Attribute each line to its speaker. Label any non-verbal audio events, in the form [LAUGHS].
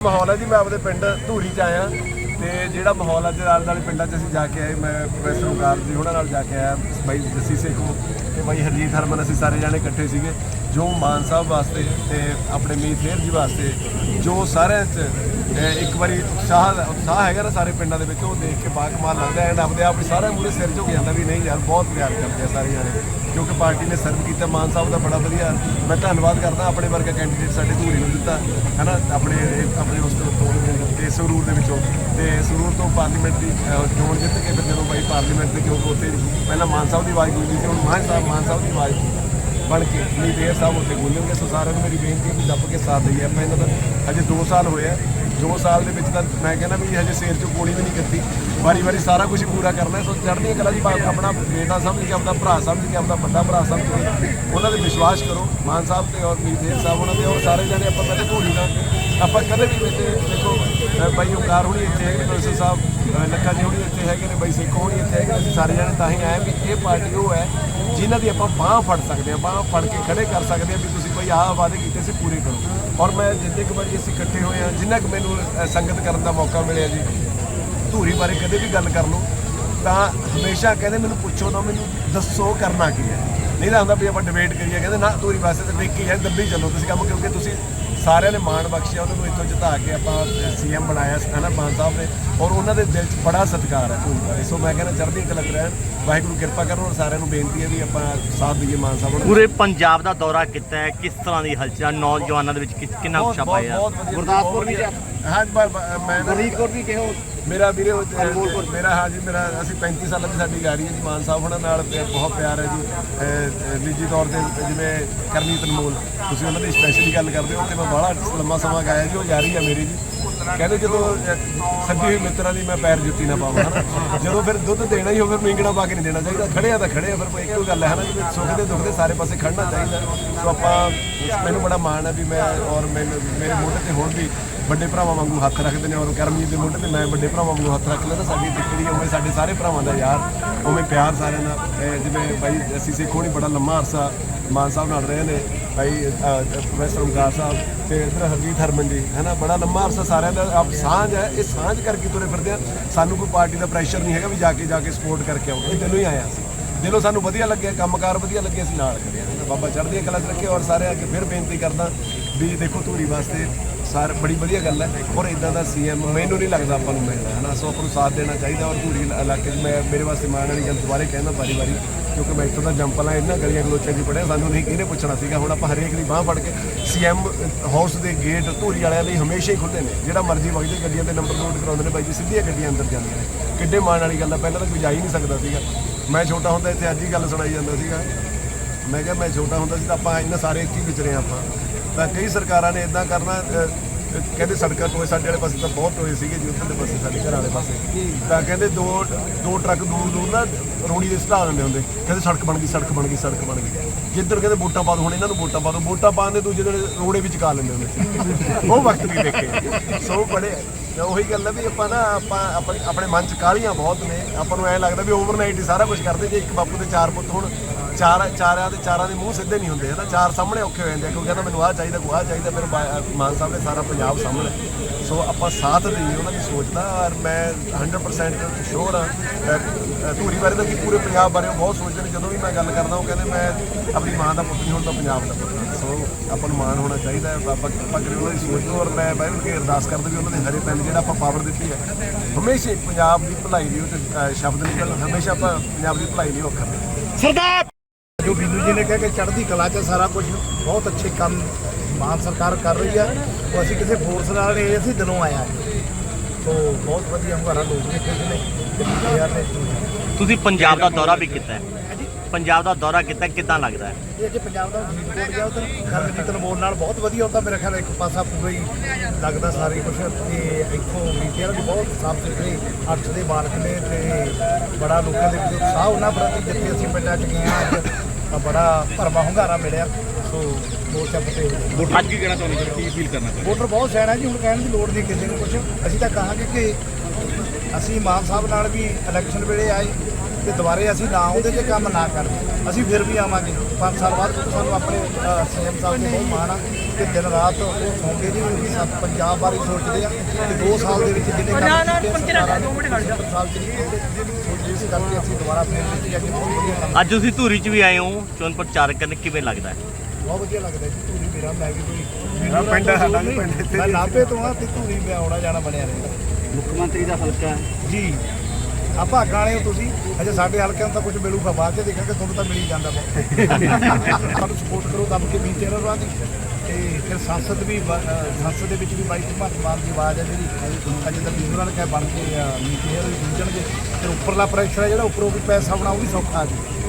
Speaker 1: ਮਾਹੌਲ ਹੈ ਜੀ, ਮੈਂ ਆਪਦੇ ਪਿੰਡ ਧੂਰੀ ਚ ਆਇਆ ਤੇ ਜਿਹੜਾ ਮਾਹੌਲ ਅੱਜ ਆਲੇ ਦੁਆਲੇ ਪਿੰਡਾਂ 'ਚ ਅਸੀਂ ਜਾ ਕੇ ਆਏ, ਮੈਂ ਪ੍ਰੋਫੈਸਰ ਓਕਾਰ ਜੀ ਉਹਨਾਂ ਨਾਲ ਜਾ ਕੇ ਆਇਆ, ਬਾਈ ਜੱਸੀ ਸੇਖੋ ਤੇ ਬਾਈ ਹਰਜੀਤ ਹਰਮਨ, ਅਸੀਂ ਸਾਰੇ ਜਾਣੇ ਇਕੱਠੇ ਸੀਗੇ, ਜੋ ਮਾਨ ਸਾਹਿਬ ਵਾਸਤੇ ਤੇ ਆਪਣੇ ਮੀਤ ਫੇਰ ਜੀ ਵਾਸਤੇ, ਜੋ ਸਾਰਿਆਂ 'ਚ ਇੱਕ ਵਾਰੀ ਉਤਸ਼ਾਹ ਉਤਸ਼ਾਹ ਹੈਗਾ ਨਾ ਸਾਰੇ ਪਿੰਡਾਂ ਦੇ ਵਿੱਚ, ਉਹ ਦੇਖ ਕੇ ਬਾਕਮਾਲ ਲੱਗਦਾ ਐਂਡ ਆਪਦੇ ਆਪ ਹੀ ਸਾਰਿਆਂ ਮੂਰੇ ਸਿਰ ਝੁਕ ਜਾਂਦਾ ਵੀ ਨਹੀਂ ਯਾਰ, ਬਹੁਤ ਪਿਆਰ ਕਰਦੇ ਆ ਸਾਰੇ ਜਾਣੇ ਕਿਉਂਕਿ ਪਾਰਟੀ ਨੇ ਸਰਵ ਕੀਤਾ, ਮਾਨ ਸਾਹਿਬ ਦਾ ਬੜਾ ਵਧੀਆ। ਮੈਂ ਧੰਨਵਾਦ ਕਰਦਾ ਆਪਣੇ ਵਰਗਾ ਕੈਂਡੀਡੇਟ ਸਾਡੇ ਧੂਰੀ ਨੂੰ ਦਿੱਤਾ, ਹੈਨਾ? ਆਪਣੇ ਆਪਣੇ ਉਸ ਤੋਂ ਤੇ ਸੰਗਰੂਰ ਦੇ ਵਿੱਚੋਂ। ਤੇ ਸੰਗਰੂਰ ਤੋਂ ਪਾਰਲੀਮੈਂਟ ਦੀ ਚੋਣ ਜਿੱਤ ਕੇ ਫਿਰ ਜਦੋਂ ਬਾਈ ਪਾਰਲੀਮੈਂਟ ਦੇ ਕਿਉਂਕਿ ਉੱਥੇ ਪਹਿਲਾਂ ਮਾਨ ਸਾਹਿਬ ਦੀ ਆਵਾਜ਼ ਗੂੰਜੀ ਸੀ, ਹੁਣ ਮਾਨ ਸਾਹਿਬ ਮਾਨ ਸਾਹਿਬ ਦੀ ਆਵਾਜ਼ ਬਣ ਕੇ ਨਹੀਂ ਦੇਰ ਸਾਹਿਬ ਉੱਥੇ ਗੂੰਜਣਗੇ ਸੋ ਸਾਰਿਆਂ ਨੂੰ ਮੇਰੀ ਬੇਨਤੀ ਹੈ ਵੀ ਦੱਬ ਕੇ ਸਾਥ ਦਈਏ। ਆਪਾਂ ਇਹਨਾਂ ਦਾ ਅਜੇ 2 ਸਾਲ ਹੋਏ ਆ। 2 ਸਾਲ ਦੇ ਵਿੱਚ ਤਾਂ ਮੈਂ ਕਹਿੰਦਾ ਵੀ ਹਜੇ ਸਿਰ 'ਚੋਂ ਕੋਣੀ ਵੀ ਨਹੀਂ ਕੱਤੀ ਵਾਰੀ ਵਾਰੀ ਸਾਰਾ ਕੁਝ ਪੂਰਾ ਕਰਨਾ ਸੋ ਚੜ੍ਹਦੀ ਕਲਾ ਜੀ ਬਾ- ਆਪਣਾ ਬੇਟਾ ਸਮਝ ਕੇ, ਆਪਣਾ ਭਰਾ ਸਮਝ ਕੇ, ਆਪਣਾ ਵੱਡਾ ਭਰਾ ਸਮਝ ਕੇ ਉਹਨਾਂ ਤੇ ਵਿਸ਼ਵਾਸ ਕਰੋ। ਮਾਨ ਸਾਹਿਬ ਤੇ ਔਰ ਮੀਰ ਸਾਹਿਬ, ਉਹਨਾਂ ਤੇ ਔਰ ਸਾਰੇ ਜਣੇ ਆਪਾਂ ਕਦੇ ਧੂੜੀ ਦਾ ਆਪਾਂ ਕਦੇ ਵੀ ਵਿੱਚ ਦੇਖੋ ਬਾਈ ਓਕਾਰ ਹੁਣੀ ਇੱਥੇ ਹੈਗੇ ਨੇ ਪ੍ਰੋਫੈਸਰ ਸਾਹਿਬ, ਅਹ ਲੱਖਾ ਜੀ ਹੁਣੀ ਇੱਥੇ ਹੈਗੇ ਨੇ, ਬਾਈ ਸੇਖੋ ਹੁਣੀ ਇੱਥੇ ਹੈਗੇ ਅਸੀਂ ਸਾਰੇ ਜਣੇ ਤਾਂ ਹੀ ਆਏ ਵੀ ਇਹ ਪਾਰਟੀ ਉਹ ਹੈ ਜਿਨ੍ਹਾਂ ਦੀ ਆਪਾਂ ਬਾਹ ਫੜ ਸਕਦੇ ਹਾਂ, ਬਾਹ ਫੜ ਕੇ ਖੜੇ ਕਰ ਸਕਦੇ ਹਾਂ ਵੀ ਤੁਸੀਂ ਭਾਈ ਆਹ ਵਾਅਦੇ ਕੀਤੇ ਸੀ ਪੂਰੇ ਕਰੋ। ਔਰ ਮੈਂ ਜਿੰਨੇ ਕੁ ਵਾਰੀ ਅਸੀਂ ਇਕੱਠੇ ਹੋਏ ਹਾਂ, ਜਿੰਨਾ ਕੁ ਮੈਨੂੰ ਸੰਗਤ ਕਰਨ ਦਾ ਮੌਕਾ ਮਿਲਿਆ ਜੀ, ਧੂਰੀ ਬਾਰੇ ਕਦੇ ਵੀ ਗੱਲ ਕਰ ਲਓ, ਤਾਂ ਹਮੇਸ਼ਾ ਕਹਿੰਦੇ ਮੈਨੂੰ ਪੁੱਛੋ ਨਾ, ਮੈਨੂੰ ਦੱਸੋ ਕਰਨਾ ਕੀ ਹੈ। ਨਹੀਂ ਤਾਂ ਹੁੰਦਾ ਵੀ ਆਪਾਂ ਡਿਬੇਟ ਕਰੀਏ। ਕਹਿੰਦੇ ਨਾ ਧੂਰੀ ਵਾਸਤੇ ਤਾਂ ਟਿੱਕੀ ਹੈ ਦੱਬੀ ਚੱਲੋ ਤੁਸੀਂ ਕੰਮ ਕਿਉਂਕਿ ਤੁਸੀਂ ਸਾਰਿਆਂ ਨੇ ਮਾਣ ਬਖਸ਼ਿਆ ਉਹਨਾਂ ਨੂੰ ਇੱਥੋਂ ਜਿਤਾ ਕੇ ਆਪਾਂ ਸੀਐਮ ਬਣਾਇਆ ਸੀ ਨਾ ਮਾਨ ਸਾਹਿਬ ਨੇ। ਔਰ ਉਹਨਾਂ ਦੇ ਦਿਲ 'ਚ ਬੜਾ ਸਤਿਕਾਰ ਹੈ ਧੂਰੀ ਬਾਰੇ ਸੋ ਮੈਂ ਕਹਿੰਦਾ ਚੜ੍ਹਦੀ ਕਲਾ 'ਚ ਰਹਿਣ। ਵਾਹਿਗੁਰੂ ਕਿਰਪਾ ਕਰਨ ਔਰ ਸਾਰਿਆਂ ਨੂੰ ਬੇਨਤੀ ਹੈ ਵੀ ਆਪਾਂ ਸਾਥ ਦਈਏ ਮਾਨ ਸਾਹਿਬ ਨੂੰ
Speaker 2: ਪੂਰੇ ਪੰਜਾਬ ਦਾ ਦੌਰਾ ਕੀਤਾ ਹੈ। ਕਿਸ ਤਰ੍ਹਾਂ ਦੀ ਹਲਚਲ ਨੌਜਵਾਨਾਂ ਦੇ ਵਿੱਚ ਕਿੰਨਾ ਉਤਸ਼ਾਹ ਪਾਇਆ
Speaker 3: ਗੁਰਦਾਸਪੁਰ ਵੀ।
Speaker 1: ਹਾਂ ਮੈਂ ਨਾ-
Speaker 3: ਫਰੀਦਕੋਟ ਵੀ ਕਿਹੋ
Speaker 1: ਮੇਰਾ ਵੀਰੇ ਮੇਰਾ ਹਾਂ ਜੀ ਮੇਰਾ ਅਸੀਂ 35 ਸਾਲਾਂ ਦੀ ਸਾਡੀ ਯਾਰੀ ਹੈ ਜੀ ਮਾਨ ਸਾਹਿਬ ਉਹਨਾਂ ਨਾਲ ਬਹੁਤ ਪਿਆਰ ਹੈ ਜੀ। ਨਿੱਜੀ ਤੌਰ ਤੇ ਜਿਵੇਂ ਕਰਨੀ ਅਨਮੋਲ ਤੁਸੀਂ ਉਹਨਾਂ ਦੀ ਸਪੈਸ਼ਲੀ ਗੱਲ ਕਰਦੇ ਹੋ ਤੇ ਮੈਂ ਬੜਾ ਲੰਮਾ ਸਮਾਂ ਗਾਇਆ ਜੀ ਉਹ ਯਾਰੀ ਹੈ ਮੇਰੀ ਜੀ। ਕਹਿੰਦੇ ਜਦੋਂ ਅਹ, ਸੱਦੀ ਹੋਈ ਮਿੱਤਰਾਂ ਦੀ ਮੈਂ ਪੈਰ ਜੁੱਤੀ ਨਾ ਪਾਵਾਂ ਹਨਾ। ਜਦੋਂ ਫਿਰ ਦੁੱਧ ਦੇਣਾ ਹੀ ਹੋ ਫਿਰ ਮੀਂਗਣਾ ਪਾ ਕੇ ਨਹੀਂ ਦੇਣਾ ਚਾਹੀਦਾ। ਖੜੇ ਤਾਂ ਖੜੇ ਫਿਰ ਕੋਈ ਇੱਕੋ ਗੱਲ ਹੈ ਹਨਾ ਜੀ ਸੁੱਖ ਦੇ ਦੁੱਖ ਦੇ ਸਾਰੇ ਪਾਸੇ ਖੜਨਾ ਚਾਹੀਦਾ। ਸੋ ਆਪਾਂ ਮੈਨੂੰ ਬੜਾ ਮਾਣ ਹੈ ਵੀ ਮੈਂ ਔਰ ਮੈਨੂੰ ਮੇਰੇ ਮੋਢੇ ਤੇ ਹੁਣ ਵੀ ਵੱਡੇ ਭਰਾਵਾਂ ਵਾਂਗੂ ਹੱਥ ਰੱਖਦੇ ਨੇ ਔਰ ਕਰਮਜੀਤ ਦੇ ਮੋਢੇ ਤੇ ਮੈਂ ਵੱਡੇ ਭਰਾਵਾਂ ਵਾਂਗੂ ਹੱਥ ਰੱਖ ਲੈਂਦਾ, ਸਾਡੀ ਟਿੱਕੜੀ ਉਵੇਂ ਸਾਡੇ ਸਾਰੇ ਭਰਾਵਾਂ ਦਾ ਯਾਰ, ਉਵੇਂ ਪਿਆਰ ਸਾਰਿਆਂ ਦਾ। ਤੇ ਜਿਵੇਂ ਬਾਈ, ਅਸੀਂ ਸਿੱਖੋ ਨਹੀਂ ਬੜਾ ਲੰਮਾ ਅਰਸਾ ਮਾਨ ਸਾਹਿਬ ਨਾਲ ਰਹੇ ਨੇ ਭਾਈ ਪ੍ਰੋਫੈਸਰ ਓਮਕਾਰ ਸਾਹਿਬ ਤੇ ਇਧਰ ਹਰਜੀਤ ਹਰਮਨ ਜੀ, ਹੈਨਾ, ਬੜਾ ਲੰਮਾ ਅਰਸਾ ਸਾਰਿਆਂ ਦਾ, ਆਪ ਸਾਂਝ ਹੈ, ਇਹ ਸਾਂਝ ਕਰਕੇ ਤੁਰੇ ਫਿਰਦੇ ਆ। ਸਾਨੂੰ ਕੋਈ ਪਾਰਟੀ ਦਾ ਪ੍ਰੈਸ਼ਰ ਨਹੀਂ ਹੈਗਾ ਵੀ ਜਾ ਕੇ ਜਾ ਕੇ ਸਪੋਰਟ ਕਰਕੇ ਆਓ। ਇਹ ਦਿਲੋਂ ਹੀ ਆਇਆ ਸੀ ਦਿਲੋਂ ਸਾਨੂੰ ਵਧੀਆ ਲੱਗਿਆ, ਕੰਮਕਾਰ ਵਧੀਆ ਲੱਗਿਆ, ਅਸੀਂ ਨਾਲ ਕਰਿਆ ਬਾਬਾ ਚੜ੍ਹਦੀਆਂ ਕਲਾ 'ਚ ਰੱਖੇ ਔਰ ਸਾਰਿਆਂ ਅੱਗੇ ਫਿਰ ਬੇਨਤੀ ਕਰਦਾ ਵੀ ਦੇਖੋ ਧੂਰੀ ਵਾਸਤੇ ਸਾਰ, ਬੜੀ ਵਧੀਆ ਗੱਲ ਹੈ। ਔਰ ਇਦਾਂ ਦਾ ਸੀਐਮ ਮੈਨੂੰ ਨਹੀਂ ਲੱਗਦਾ ਆਪਾਂ ਨੂੰ ਮਿਲਣਾ ਹੈ ਨਾ ਸੋ ਆਪਾਂ ਨੂੰ ਸਾਥ ਦੇਣਾ ਚਾਹੀਦਾ ਔਰ ਧੂਰੀ ਇਲਾਕੇ 'ਚ ਮੈਂ ਮੇਰੇ ਵਾਸਤੇ ਮਾਣ ਵਾਲੀ ਗੱਲ ਦੁਬਾਰੇ ਕਹਿੰਦਾ ਵਾਰੀ ਵਾਰੀ, ਕਿਉਂਕਿ ਮੈਂ ਇੱਥੋਂ ਦਾ ਜੰਪਲ ਆ ਇਹਨਾਂ ਗਲੀਆਂ ਗਲੋਚਾਂ 'ਚ ਪੜਿਆ ਸਾਨੂੰ ਨਹੀਂ ਕਿਹਨੇ ਪੁੱਛਣਾ ਸੀਗਾ। ਹੁਣ ਆਪਾਂ ਹਰੇਕ ਦੀ ਬਾਹ ਫੜ ਕੇ ਸੀਐਮ ਹਾਊਸ ਦੇ ਗੇਟ ਧੂਰੀ ਵਾਲਿਆਂ ਲਈ ਹਮੇਸ਼ਾ ਹੀ ਖੁੱਲ੍ਹੇ ਨੇ। ਜਿਹੜਾ ਮਰਜ਼ੀ ਵਗ ਗੱਡੀਆਂ ਦੇ ਨੰਬਰ ਨੋਟ ਕਰਾਉਂਦੇ ਨੇ, ਬਾਈ ਜੀ, ਸਿੱਧੀਆਂ ਗੱਡੀਆਂ ਅੰਦਰ ਜਾਂਦੀਆਂ ਨੇ। ਕਿੱਡੇ ਮਾਣ ਵਾਲੀ ਗੱਲ ਆ, ਪਹਿਲਾਂ ਤਾਂ ਕੋਈ ਜਾ ਹੀ ਨਹੀਂ ਸਕਦਾ ਸੀਗਾ। ਮੈਂ ਛੋਟਾ ਹੁੰਦਾ ਇੱਥੇ ਅੱਜ ਹੀ ਗੱਲ ਸੁਣਾਈ ਜਾਂਦਾ ਸੀਗਾ। ਮੈਂ ਕਿਹਾ ਮੈਂ ਛੋਟਾ ਹੁੰਦਾ ਸੀ ਤਾਂ ਆਪਾਂ ਇਹਨਾਂ ਸਾਰੇ ਇੱਥੇ ਹੀ ਵਿਚਰੇ ਆਪਾਂ। ਤਾਂ ਕਈ ਸਰਕਾਰਾਂ ਨੇ ਇਦਾਂ ਕਰਨਾ ਕਹਿੰਦੇ ਸੜਕਾਂ ਟੋਏ ਸਾਡੇ ਵਾਲੇ ਪਾਸੇ ਤਾਂ ਬਹੁਤ ਟੋਏ ਸੀਗੇ, ਜੀ ਉੱਧਰਲੇ ਪਾਸੇ ਸਾਡੇ ਘਰ ਵਾਲੇ ਪਾਸੇ। ਤਾਂ ਕਹਿੰਦੇ ਦੋ ਦੋ ਟਰੱਕ ਦੂਰ ਦੂਰ ਨਾ ਰੋੜੀ ਦੇ ਸਟਾ ਦਿੰਦੇ ਹੁੰਦੇ। ਕਹਿੰਦੇ ਸੜਕ ਬਣ ਗਈ, ਸੜਕ ਬਣ ਗਈ, ਸੜਕ ਬਣ ਗਈ। ਜਿੱਧਰ ਕਹਿੰਦੇ ਵੋਟਾਂ ਪਾ ਦੋ, ਹੁਣ ਇਹਨਾਂ ਨੂੰ ਵੋਟਾਂ ਪਾ ਦੋ। ਵੋਟਾਂ ਪਾਉਣ ਦੇ ਦੂਜੇ ਦਿਨ ਰੋੜੇ ਵਿੱਚ ਕਾ ਲੈਂਦੇ ਹੁੰਦੇ ਸੀ। ਉਹ ਵਕਤ ਵੀ ਦੇਖੇ। ਸੋ ਬੜੇ, ਤੇ ਉਹੀ ਗੱਲ ਹੈ ਵੀ ਆਪਾਂ ਨਾ, ਆਪਾਂ ਆਪਣੇ ਆਪਣੇ ਮਨ ਚ ਕਾਹਲੀਆਂ ਬਹੁਤ ਨੇ। ਆਪਾਂ ਨੂੰ ਐ ਲੱਗਦਾ ਵੀ ਓਵਰਨਾਈਟ ਹੀ ਸਾਰਾ ਕੁਝ ਕਰਦੇ, ਜੇ ਇੱਕ ਬਾਪੂ ਦੇ ਚਾਰ ਪੁੱਤ ਹੁਣ ਚਾਰ ਚਾਰਿਆਂ ਦੇ ਚਾਰਾਂ ਦੇ ਮੂੰਹ ਸਿੱਧੇ ਨਹੀਂ ਹੁੰਦੇ ਹੈ ਨਾ ਚਾਰ ਸਾਹਮਣੇ ਔਖੇ ਹੋ ਜਾਂਦੇ ਆ, ਕਿਉਂਕਿ ਕਹਿੰਦਾ ਮੈਨੂੰ ਆਹ ਚਾਹੀਦਾ ਕੋ ਆਹ ਚਾਹੀਦਾ ਫਿਰ ਬਾ- ਮਾਨ ਸਾਹਿਬ ਨੇ ਸਾਰਾ ਪੰਜਾਬ ਸਾਹਮਣੇ ਸੋ ਆਪਾਂ ਸਾਥ ਦੇਈਏ ਉਹਨਾਂ ਦੀ ਸੋਚ ਦਾ ਔਰ ਮੈਂ 100% ਸ਼ੋਰ ਹਾਂ ਧੂਰੀ ਬਾਰੇ ਤਾਂ ਕਿ ਪੂਰੇ ਪੰਜਾਬ ਬਾਰੇ ਉਹ ਬਹੁਤ ਸੋਚਦੇ ਨੇ ਜਦੋਂ ਵੀ ਮੈਂ ਗੱਲ ਕਰਦਾ ਉਹ ਕਹਿੰਦੇ ਮੈਂ ਆਪਣੀ ਮਾਂ ਦਾ ਪੁੱਤ ਨਹੀਂ ਹੁਣ ਤਾਂ ਪੰਜਾਬ ਦਾ ਪੁੱਤ ਹਾਂ। ਸੋ ਆਪਾਂ ਨੂੰ ਮਾਣ ਹੋਣਾ ਚਾਹੀਦਾ ਹੈ ਬਾਬਾ ਕਿਰਪਾ ਕਰੇ ਉਹਨਾਂ ਦੀ ਸੋਚ ਨੂੰ ਔਰ ਮੈਂ ਬਾਈ ਕੇ ਅਰਦਾਸ ਕਰਦਾ ਵੀ ਉਹਨਾਂ ਦੇ ਹਰੇ ਪੈਨ ਜਿਹੜਾ ਆਪਾਂ ਪਾਵਰ ਦਿੱਤੀ ਹੈ ਹਮੇਸ਼ਾ ਹੀ ਪੰਜਾਬ ਦੀ ਭਲਾਈ ਲਈ ਉਹ ਤੇ ਅਹ, ਸ਼ਬਦ ਨਿਕਲਣ ਹਮੇਸ਼ਾ ਆਪਾਂ ਪੰਜਾਬ ਦੀ ਭਲਾਈ ਲਈ ਵੱਖਰ
Speaker 2: ਸਰਦਾਰ
Speaker 3: ਜੋ ਬਿੰਦੂ ਜੀ ਨੇ ਕਿਹਾ ਕਿ ਚੜ੍ਹਦੀ ਕਲਾ 'ਚ ਸਾਰਾ ਕੁਝ ਬਹੁਤ ਅੱਛੇ ਕੰਮ ਮਾਨ ਸਰਕਾਰ ਕਰ ਰਹੀ ਹੈ। ਉਹ ਅਸੀਂ ਕਿਸੇ ਫੋਰਸ ਨਾਲ ਨਹੀਂ ਅਸੀਂ ਦਿਲੋਂ ਆਇਆ ਸੋ ਬਹੁਤ ਵਧੀਆ ਹਮਾਰਾ ਲੋਕ ਨੇ ਖੁਸ਼ ਨੇ ਤੇ ਪੀਆਰ ਨੇ
Speaker 2: ਤੁਸੀਂ ਪੰਜਾਬ ਦਾ ਦੌਰਾ ਵੀ ਕੀਤਾ ਹੈ। ਪੰਜਾਬ ਦਾ ਦੌਰਾ ਕੀਤਾ ਕਿਦਾਂ ਲੱਗਦਾ ਹੈ?
Speaker 3: ਇਹ ਜੇ ਪੰਜਾਬ ਦਾ ਫਰੀਦਕੋਟ ਗਿਆ ਉਧਰ ਕਰਮਜੀਤ ਅਨਮੋਲ ਨਾਲ ਬਹੁਤ ਵਧੀਆ ਹੁੰਦਾ ਮੇਰੇ ਖਿਆਲ ਇੱਕ ਪਾਸਾ ਪੂਰਾ ਹੀ ਲੱਗਦਾ ਸਾਰੇ ਕੁਝ ਤੇ ਇੱਥੋਂ ਬੀਟੀਆਰ ਵੀ ਬਹੁਤ ਸਾਫ਼ ਸੁਥਰੇ ਅਰਥ ਦੇ ਬਾਲਕ ਨੇ ਤੇ ਬੜਾ ਲੋਕਾਂ ਦੇ ਵਿੱਚ ਉਤਸ਼ਾਹ ਉਹਨਾਂ ਪ੍ਰਤੀ ਜਿੱਥੇ ਅਸੀਂ ਪਿੰਡਾਂ 'ਚ ਗਏ ਹਾਂ ਅੱਜ ਤਾਂ ਬੜਾ ਭਰਮਾ ਹੁੰਗਾਰਾ ਮਿਲਿਆ। ਸੋ ਮੋਰਚਾ ਫਤਿਹ
Speaker 4: ਅੱਜ ਕੀ ਕਹਿਣਾ ਚਾਹੁੰਦੇ ਕੀ ਫੀਲ ਕਰਨਾ ਚਾਹੁੰਦੇ
Speaker 3: ਵੋਟਰ ਬਹੁਤ ਸਿਆਣਾ ਜੀ ਹੁਣ ਕਹਿਣ ਦੀ ਲੋੜ ਨਹੀਂ ਕਿਸੇ ਨੂੰ ਕੁਝ ਅਸੀਂ ਤਾਂ ਕਹਾਂਗੇ ਕਿ ਅਸੀਂ ਮਾਨ ਸਾਹਿਬ ਨਾਲ ਵੀ ਇਲੈਕਸ਼ਨ ਵੇਲੇ ਆਏ ਤੇ ਦੁਬਾਰੇ ਅਸੀਂ ਨਾ ਆਉਂਦੇ ਜੇ ਕੰਮ ਨਾ ਕਰਦੇ ਅਸੀਂ ਫਿਰ ਵੀ ਆਵਾਂਗੇ। 5 ਸਾਲ ਬਾਅਦ ਸਾਨੂੰ ਆਪਣੇ ਸੀਐਮ ਸਾਹਿਬ ਤੇ ਬਹੁਤ ਮਾਣ ਆ। ਕਿ ਦਿਨ ਰਾਤ ਉਹ ਸੌਂਦੇ ਨਹੀਂ ਵੀ ਸਭ ਪੰਜਾਬ ਬਾਰੇ ਸੋਚਦੇ ਆ ਕਿ 2 ਸਾਲ ਦੇ ਵਿੱਚ ਜਿਹਨੇ ਕੰਮ ਕੀਤੇ ਸਰਕਾਰਾਂ ਨੇ 70 ਸਾਲ ਚ ਨਹੀਂ ਕੀਤੇ ਸੋਚਦੇ ਇਸ ਕਰਕੇ ਅਸੀਂ ਦੁਬਾਰਾ ਫਿਰ ਜਿੱਤੇ ਅੱਗੇ ਬਹੁਤ ਵਧੀਆ ਕੰਮ
Speaker 2: ਅੱਜ ਤੁਸੀਂ ਧੂਰੀ 'ਚ ਵੀ ਆਏ ਹੋ ਚੋਣ ਪ੍ਰਚਾਰ ਕਰਨ ਕਿਵੇਂ ਲੱਗਦਾ? ਹੈ
Speaker 3: ਬਹੁਤ ਵਧੀਆ ਲੱਗਦਾ ਜੀ ਧੂਰੀ ਮੇਰਾ ਮੈਂ ਕਿ ਕੋਈ
Speaker 1: ਮੇਰਾ ਪਿੰਡ ਹੈ, ਸਾਡਾ ਵੀ ਪਿੰਡ ਇੱਥੇ
Speaker 3: ਮੈਂ। ਨਾਭੇ ਤੋਂ ਆ ਤੇ ਧੂਰੀ ਮੈਂ ਆਉਣਾ ਜਾਣਾ ਬਣਿਆ ਰਹਿੰਦਾ।
Speaker 4: ਮੁੱਖ ਮੰਤਰੀ ਦਾ ਹਲਕਾ
Speaker 3: ਜੀ। ਆਪਾਂ ਅੱਗਾਂ ਵਾਲੇ ਹੋ ਤੁਸੀਂ। ਅਜੇ ਸਾਡੇ ਹਲਕਿਆਂ ਨੂੰ ਤਾਂ ਕੁਝ ਮਿਲੂਗਾ ਬਾਅਦ ਚ ਦੇਖਾਂਗੇ ਤੁਹਾਨੂੰ ਤਾਂ ਮਿਲ ਹੀ ਜਾਂਦਾ ਬਹੁਤ। [LAUGHS] ਸਾਨੂੰ ਸਪੋਰਟ ਕਰੋ ਦੱਬ ਕੇ ਬੀਤੇ ਰਹੋ ਦੀ ਤੇ ਫਿਰ ਸੰਸਦ ਵੀ ਸੰਸਦ ਦੇ ਵਿੱਚ ਵੀ ਬਾਈ ਭਗਵੰਤ ਮਾਨ ਦੀ ਆਵਾਜ਼ ਹੈ ਜਿਹੜੀ ਅਜੇ ਤਾਂ ਬਿਜੂਰਾਂ ਨੇ ਕਹਿ ਬਣ ਕੇ ਨੀਤੀ ਹੈ, ਉਹ ਬੀਜਣਗੇ ਤੇ ਉੱਪਰਲਾ ਪ੍ਰੈਸ਼ਰ ਹੈ ਜਿਹੜਾ, ਉੱਪਰੋਂ ਵੀ ਪੈਸਾ ਆਉਣਾ ਉਹ ਵੀ ਸੌਖਾ ਜੀ